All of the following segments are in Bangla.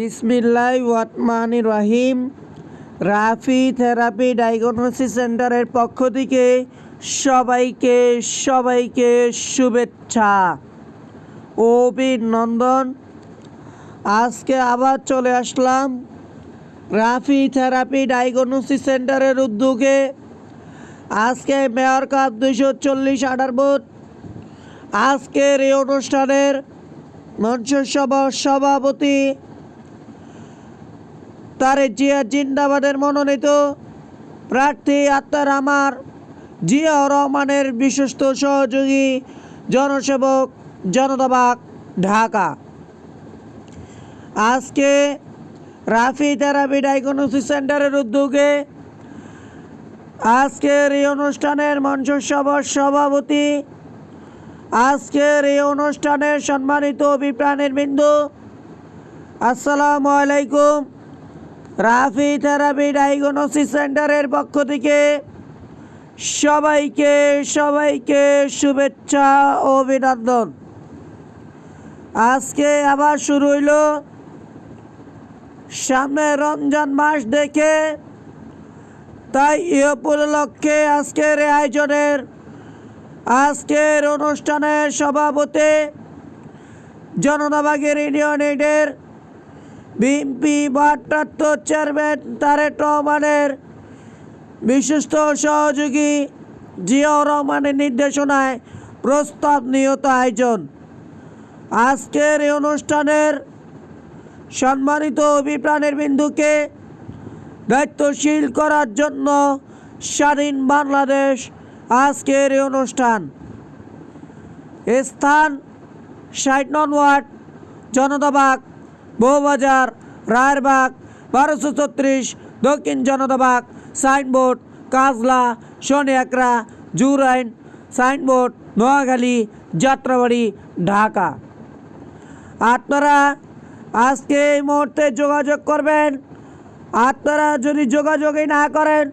বিসমিল্লাহ ওয়াতমান রাহিম। রাফি থেরাপি ডায়াগনোসিস সেন্টারের পক্ষ থেকে সবাইকে সবাইকে শুভেচ্ছা অভিনন্দন। আজকে আবার চলে আসলাম রাফি থেরাপি ডায়াগনোসিস সেন্টারের উদ্যোগে। আজকে মেয়র কাপ দুইশো চল্লিশ আঠার বোধ আজকের এই অনুষ্ঠানের মঞ্চ সভা সভাপতি তারেক জিয়া জিন্দাবাদের মনোনীত প্রার্থী আত্মার আমার জিয়া রহমানের বিশ্বস্ত সহযোগী জনসেবক জনতাবাগ ঢাকা। আজকে রাফি থেরাপি ডায়াগনোসিস সেন্টারের উদ্যোগে আজকের এই অনুষ্ঠানের মঞ্চ সভার সভাপতি, আজকের এই অনুষ্ঠানের সম্মানিত অভিপ্রাণের বিন্দু, আসসালামু আলাইকুম। রাফি থেরাপি ডায়াগনোসিস সেন্টারের পক্ষ থেকে সবাইকে সবাইকে শুভেচ্ছা ও অভিনন্দন। আজকে আবার শুরু হইল সামনে রমজান মাস দেখে। তাই এ উপলক্ষে আজকের আয়োজনের, আজকের অনুষ্ঠানের সভাপতি জনতাবাগের ইউনিয়নের বিএনপি ভারপ্রাপ্ত চেয়ারম্যান তারেক রহমানের বিশিষ্ট সহযোগী জিয়াউর রহমানের নির্দেশনায় প্রস্তাব নিহত আয়োজন। আজকের এই অনুষ্ঠানের সম্মানিত অভিপ্রাণের বিন্দুকে দায়িত্বশীল করার জন্য স্বাধীন বাংলাদেশ আজকের এই অনুষ্ঠান। স্থান ষাট নন ওয়ার্ড জনতাবাগ বউবাজার রায়েরবাগ, বারোশো ছত্রিশ, দক্ষিণ জনতাবাগ সাইনবোর্ড, কাজলা শনিয়াকড়া জুরাইন, সাইনবোর্ড, নোয়াখালী, যাত্রাবাড়ি, ঢাকা। আপনারা আজকে এই মুহূর্তে যোগাযোগ করবেন। আপনারা যদি যোগাযোগই না করেন,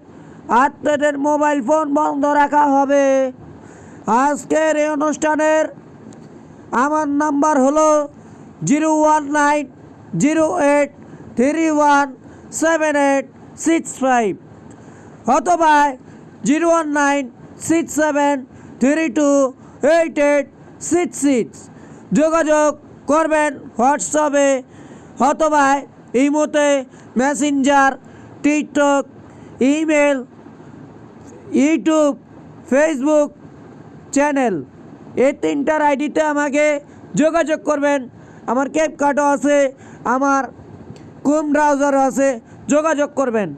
আপনাদের মোবাইল ফোন বন্ধ রাখা হবে। আজকের এই অনুষ্ঠানের আমার নাম্বার হলো zero one nine zero eight three one seven eight six five অথবা zero one nine six seven three two eight eight six six যোগাযোগ করবেন হোয়াটসঅ্যাপে অথবা ইমোতে, Messenger, TikTok, email, YouTube, Facebook channel. এই তিনটার আইডিতে আমাকে যোগাযোগ করবেন। আমার ক্যাপ কার্ডও আছে। আমার কোম ব্রাউজার আছে যোগাযোগ করবেন।